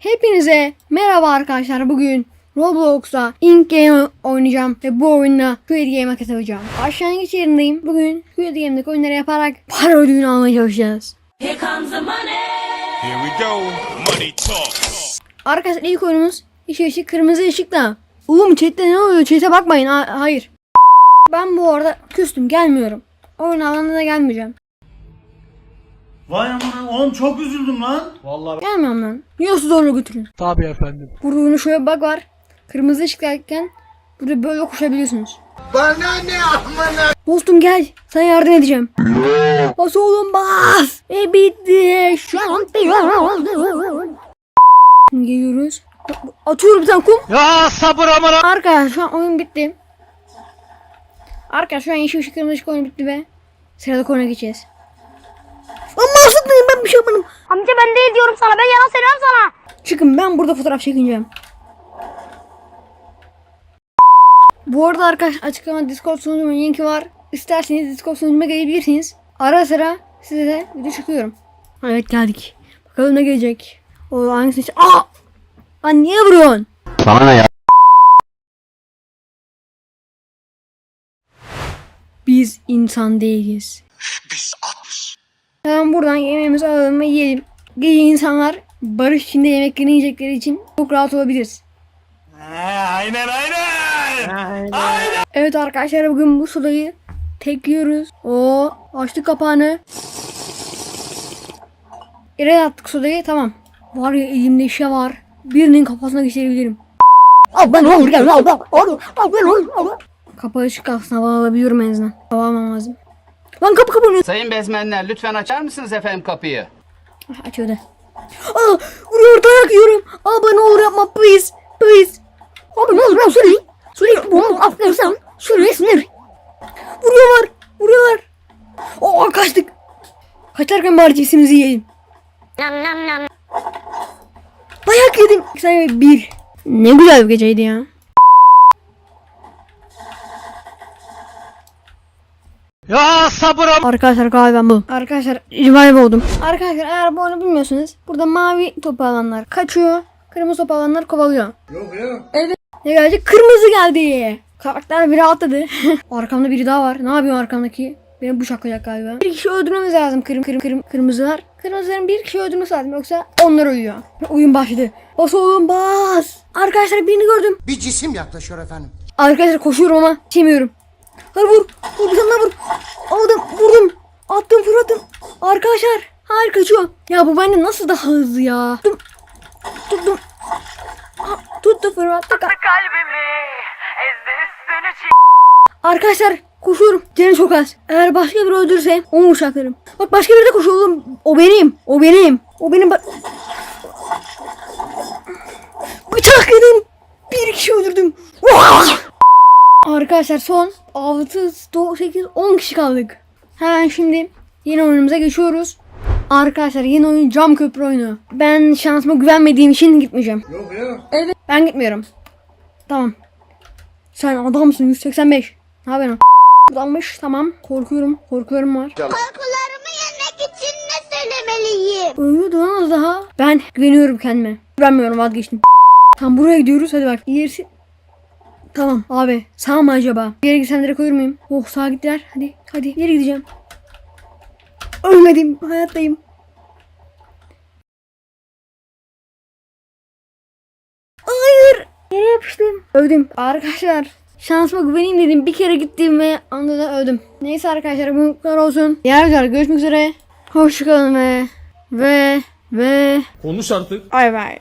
Hepinize merhaba arkadaşlar. Bugün Roblox'ta Ink Game oynayacağım ve bu oyunla Squid Game'e katılacağım. Başlangıç yerindeyim. Bugün Squid Game'deki oyunları yaparak para ödülünü almaya çalışacağız. Here comes the money. Here we go. Money talk. Arkadaşlar ilk oyunumuz yeşil ışık kırmızı ışıkla. Oğlum chatte ne oluyor? Chat'e bakmayın. Ha- hayır. Ben bu arada küstüm gelmiyorum. Oyun alanına da gelmeyeceğim. Vay aman oğlum çok üzüldüm lan. Gelmiyorum lan. Yiyorsa zorla götürün. Tabii efendim. Burada oyunun şöyle bir bug var. Kırmızı ışıktayken burada böyle koşabiliyorsunuz. Bana ne amına? Dostum gel. Sana yardım edeceğim. Bas oğlum bas. E bitti. Şampiyon. Şimdi geliyoruz. Atıyorum bir tane kum. Ya sabır amına. Arkadaşlar şu an oyun bitti. Arkadaşlar şu an yeşil ışık kırmızı ışık oyun bitti ve sıradaki oyuna geçeceğiz. Ben değil diyorum sana. Ben yalan söylüyorum sana. Çıkın ben burada fotoğraf çekineceğim. Bu arada arkadaşlar açıklama Discord sunucumun linki var. İsterseniz Discord sunucuma gelebilirsiniz. Ara sıra size de video çıkıyorum. Evet geldik. Bakalım ne gelecek. O hangisini seç- Aa! Lan niye vuruyorsun? Biz insan değiliz. Biz atız. Hemen buradan yemeğimizi alalım ve yiyelim. Gece insanlar barış içinde yemeklerini yiyecekleri için çok rahat olabiliriz. aynen aynen. Evet arkadaşlar bugün bu sodayı tekliyoruz. O açtık kapağını. Yere attık sodayı tamam. Var ya elimde işe var. Birinin kafasına geçirebilirim. Al ben olur gel al al al al ben olur al. Kapağı açık kalsın hava alabiliyorum en azından. Hava almam lazım. Lan kapı kapanıyor. Sayın bezmenler lütfen açar mısınız efendim kapıyı? Açıyordu. Aa vuruyor dayak yiyorum. Abi ne olur yapma please. Please. Abi ne olur ben sürü. Sürü bunu affedersem. Sürü sinir. Vuruyorlar. Vuruyorlar. Oo kaçtık. Kaçarken bari cipsimizi yiyelim. Nam nam nam. Dayak yedim. Sen bir. Ne güzel bir geceydi ya. Ya sabır amına. Arkadaşlar galiba bu. Arkadaşlar revive oldum. Arkadaşlar eğer bu oyunu bilmiyorsanız burada mavi topu alanlar kaçıyor. Kırmızı topu alanlar kovalıyor. Yok ya. Evet. Ne gelecek? Kırmızı geldi. Karakter biri atladı. Arkamda biri daha var. Ne yapıyor arkamdaki? Beni bıçaklayacak galiba. Bir kişi öldürmemiz lazım kırm kırm kırm kırmızılar. Kırmızıların bir kişi öldürmesi lazım yoksa onlar ölüyor. Oyun başladı. Bas oğlum bas. Arkadaşlar birini gördüm. Bir cisim yaklaşıyor efendim. Arkadaşlar koşuyorum ama yetişemiyorum. Hadi vur. Vur bir tane vur. Aldım vurdum. Attım fırlattım. Arkadaşlar. Hayır kaçıyor. Ya bu bende nasıl daha hızlı ya. Tuttum. Tuttum. Ha, tuttu fırlattı. Kalbimi Arkadaşlar koşuyorum. Canı çok az. Eğer başka biri öldürürse onu bıçaklarım. Bak başka biri de koşuyor oğlum. O benim. O benim. O benim. Bak. Bıçak yedim. Bir kişi öldürdüm. Arkadaşlar son 6, 8, 10 kişi kaldık. Hemen şimdi yeni oyunumuza geçiyoruz. Arkadaşlar yeni oyun cam köprü oyunu. Ben şansıma güvenmediğim için gitmeyeceğim. Yok ya. Evet. Ben gitmiyorum. Tamam. Sen adamsın 185. Ne yapıyorsun? Adammış tamam. Korkuyorum. Korkuyorum var. Korkularımı yenmek için ne söylemeliyim? Lan az daha. Ben güveniyorum kendime. Güvenmiyorum vazgeçtim. Tam buraya gidiyoruz hadi bak. İlerisi... Tamam abi sağ mı acaba? Bir yere gitsem direkt ölür müyüm? Oh sağa gittiler. Hadi hadi yere gideceğim. Ölmedim hayattayım. Hayır. Yere yapıştım. Öldüm. Arkadaşlar şansıma güveneyim dedim. Bir kere gittim ve anda da öldüm. Neyse arkadaşlar bu kadar olsun. Diğer videolarda görüşmek üzere. Hoşçakalın ve ve ve Konuş artık. bay bay.